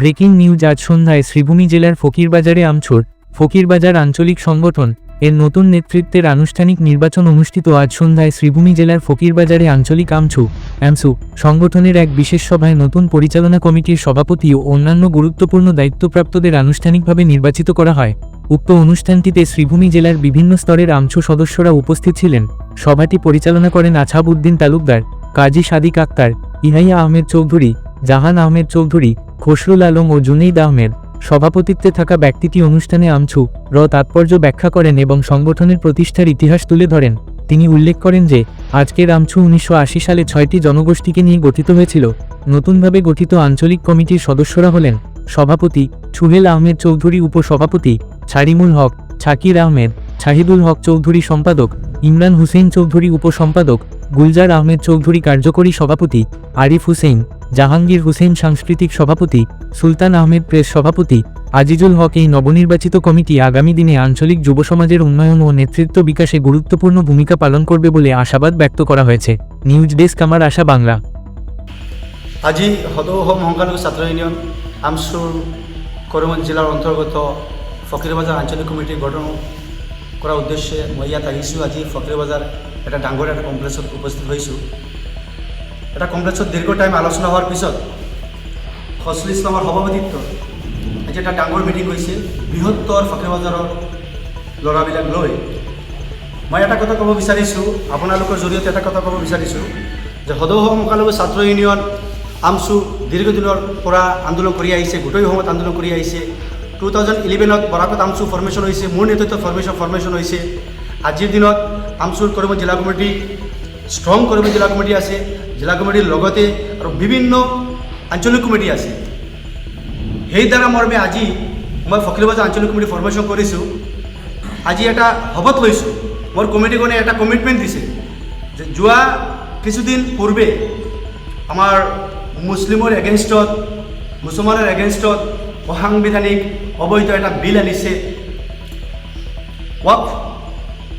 Breaking news আজ সন্ধ্যায় শ্রীভূমি জেলার ফকিরবাজারে আমছোর ফকিরবাজার আঞ্চলিক সংগঠন এর নতুন নেতৃত্বের আনুষ্ঠানিক নির্বাচন অনুষ্ঠিত আজ সন্ধ্যায় শ্রীভূমি জেলার ফকিরবাজারে আঞ্চলিক আমছু অ্যামসু সংগঠনের এক বিশেষ সভায় নতুন পরিচালনা কমিটির সভাপতি ও অন্যান্য গুরুত্বপূর্ণ দায়িত্বপ্রাপ্তদের আনুষ্ঠানিকভাবে নির্বাচিত করা হয়। উক্ত অনুষ্ঠানটিতে শ্রীভূমি জেলার বিভিন্ন স্তরের আমছু সদস্যরা উপস্থিত ছিলেন। সভাটি পরিচালনা করেন আছাব উদ্দিন তালুকদার, কাজী সাদিক আক্তার, ইহাইয়া আহমেদ চৌধুরী, জাহান আহমেদ চৌধুরী খসরুল আলম ও জুনেইদ আহমেদ সভাপতিত্বে থাকা ব্যক্তিটি অনুষ্ঠানে আমছু র তাৎপর্য ব্যাখ্যা করেন এবং সংগঠনের প্রতিষ্ঠার ইতিহাস তুলে ধরেন। তিনি উল্লেখ করেন যে, আজকের আমছু উনিশশো আশি সালে ছয়টি জনগোষ্ঠীকে নিয়ে গঠিত হয়েছিল। নতুনভাবে গঠিত আঞ্চলিক কমিটির সদস্যরা হলেন সভাপতি ছুহেল আহমেদ চৌধুরী উপসভাপতি, ছারিমুল হক, ছাকির আহমেদ, শাহিদুল হক চৌধুরী সম্পাদক, ইমরান হুসেইন চৌধুরী উপসম্পাদক, গুলজার আহমেদ চৌধুরী কার্যকরী সভাপতি, আরিফ হুসেইন জাহাঙ্গীর হুসেইন সাংস্কৃতিক সভাপতি, সুলতান আহমেদ প্রেস সভাপতি, আজিজুল হক এই নবনির্বাচিত কমিটি আগামী দিনে আঞ্চলিক যুব সমাজের উন্নয়ন ও নেতৃত্ব বিকাশে গুরুত্বপূর্ণ ভূমিকা পালন করবে বলে আশাবাদ ব্যক্ত করা হয়েছে। নিউজ ডেস্ক, আমার আশা বাংলা। আজি সদৌ সংখ্যালঘু ছাত্ৰ ইউনিয়ন, আমচুৰ কৰিমগঞ্জ জিলাৰ অন্তৰ্গত ফকীৰবাজাৰ আঞ্চলিক কমিটি গঠন কৰাৰ উদ্দেশ্যে মই ইয়াত আহিছোঁ। আজি ফকীৰবাজাৰ এটা ডাঙৰ এটা কমপ্লেক্সত উপস্থিত হৈছোঁ। এটা কমপ্লেক্সত দীৰ্ঘ টাইম আলোচনা হোৱাৰ পিছত ফজলুল ইছলামৰ সভাপতিত্বত আজি এটা ডাঙৰ মিটিং হৈছে, বৃহত্তৰ ফকীৰবাজাৰৰ ল'ৰাবিলাক লৈ, মই এটা কথা ক'ব বিচাৰিছোঁ, আপোনালোকৰ জৰিয়তে এটা কথা ক'ব বিচাৰিছোঁ, যে সদৌ সংখ্যালঘু ছাত্ৰ ইউনিয়ন আমচু দীৰ্ঘদিনৰ পৰা আন্দোলন কৰি আহিছে, গোটেই সময়ত আন্দোলন কৰি আহিছে। টু থাউজেণ্ড ইলেভেনত বৰাকত আমচু ফৰ্মেশ্যন হৈছে, মোৰ নেতৃত্বত ফৰ্মেশ্যন ফৰ্মেশ্যন হৈছে। আজিৰ দিনত আমচুৰ কৰিমগঞ্জ জিলা কমিটি ষ্ট্ৰং কৰিমগঞ্জ জিলা কমিটি আছে, জিলা কমিটিৰ লগতে আৰু বিভিন্ন আঞ্চলিক কমিটি আছে। সেই দ্বাৰা মৰ্মে আজি মই ফকীৰবাজাৰ আঞ্চলিক কমিটি ফৰ্মেশ্যন কৰিছোঁ। আজি এটা শপত লৈছোঁ। মোৰ কমিটিখনে এটা কমিটমেণ্ট দিছে যে যোৱা কিছুদিন পূৰ্বে আমাৰ মুছলিমৰ এগেইনষ্টত মুছলমানৰ এগেইনষ্টত অসাংবিধানিক অবৈধ এটা বিল আনিছে। ৱাক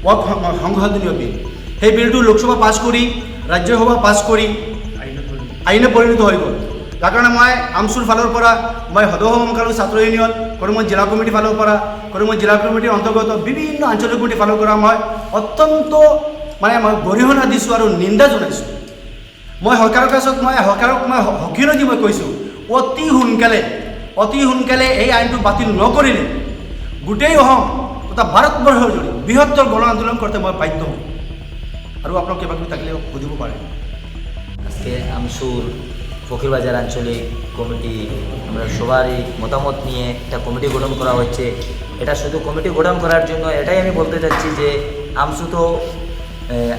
ৱাক সংশোধনীয় বিল। সেই বিলটো, লোকসভা পাছ কৰি ৰাজ্যসভা পাছ কৰি আইনে পৰিণত হৈ গ'ল যাৰ কাৰণে মই আমচুৰ ফালৰ পৰা, মই সদৌ সংখ্যালঘু ছাত্ৰ ইউনিয়ন কৰিমগঞ্জ জিলা কমিটিৰ ফালৰ পৰা কৰিমগঞ্জ জিলা কমিটিৰ অন্তৰ্গত বিভিন্ন আঞ্চলিক কমিটিৰ ফালৰ পৰা মই অত্যন্ত মানে মই গৰিহণা দিছোঁ আৰু নিন্দা জনাইছোঁ। মই চৰকাৰৰ কাছত মই চৰকাৰক মই সকিৰণ মই কৈছোঁ, অতি সোনকালে অতি সোনকালে এই আইনটো বাতিল নকৰিলে গোটেই অসম তথা ভাৰতবৰ্ষৰ জৰি বৃহত্তৰ গণ আন্দোলন কৰোঁতে মই বাধ্য হ'ম। আৰু আপোনাক কিবা কিবি থাকিলে সুধিব পাৰে আজকে আমসুর ফকিরবাজার আঞ্চলিক কমিটি, আমরা সবারই মতামত নিয়ে একটা কমিটি গঠন করা হচ্ছে। এটা শুধু কমিটি গঠন করার জন্য, এটাই আমি বলতে চাচ্ছি যে আমসু তো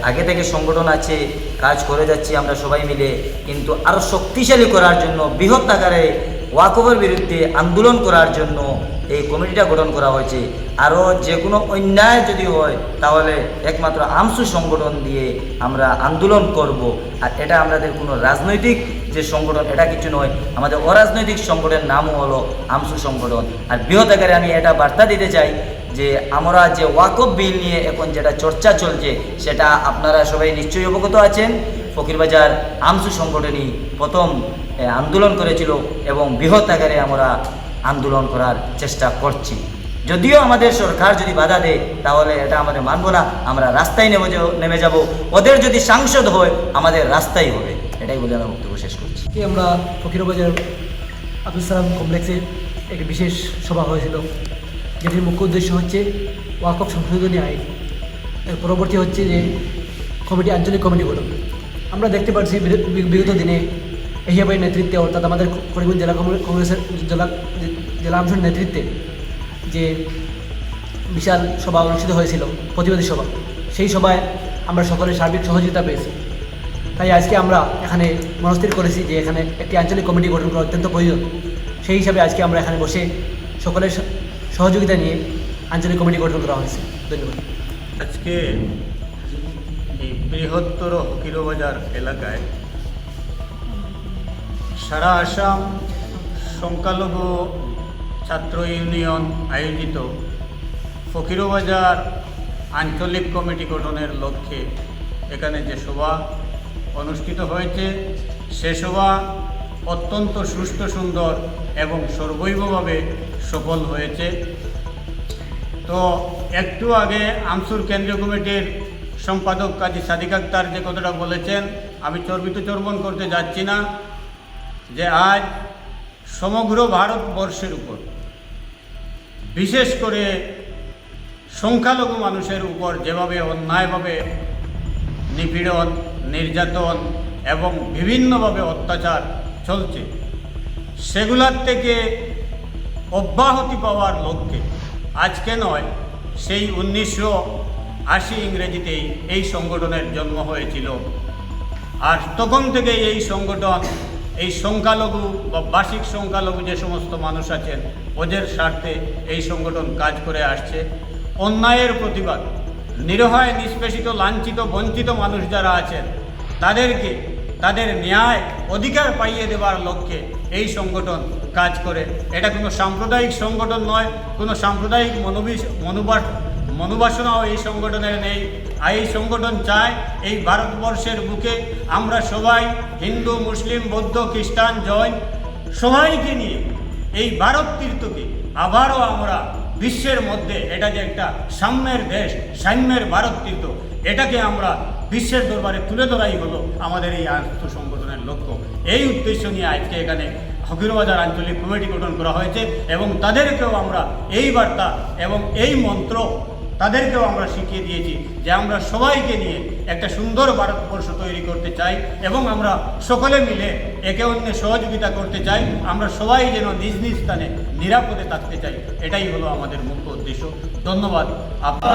আগে থেকে সংগঠন আছে, কাজ করে যাচ্ছি আমরা সবাই মিলে, কিন্তু আরও শক্তিশালী করার জন্য বৃহৎ আকারে ওয়াকফের বিরুদ্ধে আন্দোলন করার জন্য এই কমিটিটা গঠন করা হয়েছে। আরও যে কোনো অন্যায় যদি হয়, তাহলে একমাত্র আমসু সংগঠন দিয়ে আমরা আন্দোলন করব। আর এটা আমাদের কোনো রাজনৈতিক যে সংগঠন, এটা কিছু নয়। আমাদের অরাজনৈতিক সংগঠনের নামও হলো আমসু সংগঠন। আর বৃহৎ আকারে আমি এটা বার্তা দিতে চাই যে, আমরা যে ওয়াকফ বিল নিয়ে এখন যেটা চর্চা চলছে, সেটা আপনারা সবাই নিশ্চয়ই অবগত আছেন। ফকিরবাজার আমসু সংগঠনই প্রথম আন্দোলন করেছিল এবং বৃহৎ আকারে আমরা আন্দোলন করার চেষ্টা করছি। যদিও আমাদের সরকার যদি বাধা দেয়, তাহলে এটা আমাদের মানব না। আমরা রাস্তায় নেমে নেমে যাব। ওদের যদি সাংসদ হয়, আমাদের রাস্তাই হবে। এটাই বলে আমরা বক্তব্য শেষ করছি। আমরা ফকিরবাজার আব্দুল সালাম কমপ্লেক্সে একটি বিশেষ সভা হয়েছিল, যেটির মুখ্য উদ্দেশ্য হচ্ছে ওয়াকফ সংশোধনী আইন। এর পরবর্তী হচ্ছে যে কমিটি, আঞ্চলিক কমিটি গঠন। আমরা দেখতে পাচ্ছি বিগত দিনে এহিয়াবাইয়ের নেতৃত্বে, অর্থাৎ আমাদের করিমগঞ্জ জেলা কংগ্রেস- কংগ্রেসের জেলা জেলা অংশের নেতৃত্বে যে বিশাল সভা অনুষ্ঠিত হয়েছিল, প্রতিবাদী সভা, সেই সভায় আমরা সকলের সার্বিক সহযোগিতা পেয়েছি। তাই আজকে আমরা এখানে মনস্থির করেছি যে এখানে একটি আঞ্চলিক কমিটি গঠন করা অত্যন্ত প্রয়োজন। সেই হিসাবে আজকে আমরা এখানে বসে সকলের সহযোগিতা নিয়ে আঞ্চলিক কমিটি গঠন করা হয়েছে। ধন্যবাদ। আজকে বৃহত্তর ফকিরবাজার এলাকায় সারা আসাম সংখ্যালঘু ছাত্র ইউনিয়ন আয়োজিত ফকিরবাজার আঞ্চলিক কমিটি গঠনের লক্ষ্যে এখানে যে সভা অনুষ্ঠিত হয়েছে, সে সভা অত্যন্ত সুস্থ সুন্দর এবং সর্বৈবভাবে সফল হয়েছে। তো একটু আগে আমসুর কেন্দ্রীয় কমিটির সম্পাদক কাজী সাদিক আক্তার যে কথাটা বলেছেন, আমি চর্বিত চর্বণ করতে যাচ্ছি না। যে আজ সমগ্র ভারতবর্ষের উপর, বিশেষ করে সংখ্যালঘু মানুষের উপর যেভাবে অন্যায়ভাবে নিপীড়ন, নির্যাতন এবং বিভিন্নভাবে অত্যাচার চলছে, সেগুলার থেকে অব্যাহতি পাওয়ার লক্ষ্যে আজকে নয়, সেই উনিশশো আশি ইংরেজিতেই এই সংগঠনের জন্ম হয়েছিল। আর তখন থেকে এই সংগঠন এই সংখ্যালঘু বা বার্ষিক সংখ্যালঘু যে সমস্ত মানুষ আছেন, ওদের স্বার্থে এই সংগঠন কাজ করে আসছে। অন্যায়ের প্রতিবাদ নিরহায় নিষ্পেষিত, লাঞ্ছিত, বঞ্চিত মানুষ যারা আছেন, তাদেরকে তাদের ন্যায় অধিকার পাইয়ে দেওয়ার লক্ষ্যে এই সংগঠন কাজ করে। এটা কোনো সাম্প্রদায়িক সংগঠন নয়, কোনো সাম্প্রদায়িক মনোবিশ মনোবাস মনোবাসনাও এই সংগঠনের নেই। আর এই সংগঠন চায় এই ভারতবর্ষের বুকে আমরা সবাই হিন্দু, মুসলিম, বৌদ্ধ, খ্রিস্টান, জৈন সবাইকে নিয়ে এই ভারত তীর্থকে আবারও আমরা বিশ্বের মধ্যে এটা যে একটা সাম্যের দেশ, সাম্যের ভারত তীর্থ, এটাকে আমরা বিশ্বের দরবারে তুলে ধরাই হলো আমাদের এই আন্ত সংগঠনের লক্ষ্য। এই উদ্দেশ্য নিয়ে আজকে এখানে ফকিরবাজার আঞ্চলিক কমিটি গঠন করা হয়েছে এবং তাদেরকেও আমরা এই বার্তা এবং এই মন্ত্র তাদেরকেও আমরা শিখিয়ে দিয়েছি যে আমরা সবাইকে নিয়ে একটা সুন্দর ভারতবর্ষ তৈরি করতে চাই এবং আমরা সকলে মিলে একে অন্যের সহযোগিতা করতে চাই আমরা সবাই যেন নিজ নিজ স্থানে নিরাপদে থাকতে চাই এটাই হলো আমাদের মুখ্য উদ্দেশ্য ধন্যবাদ আপনার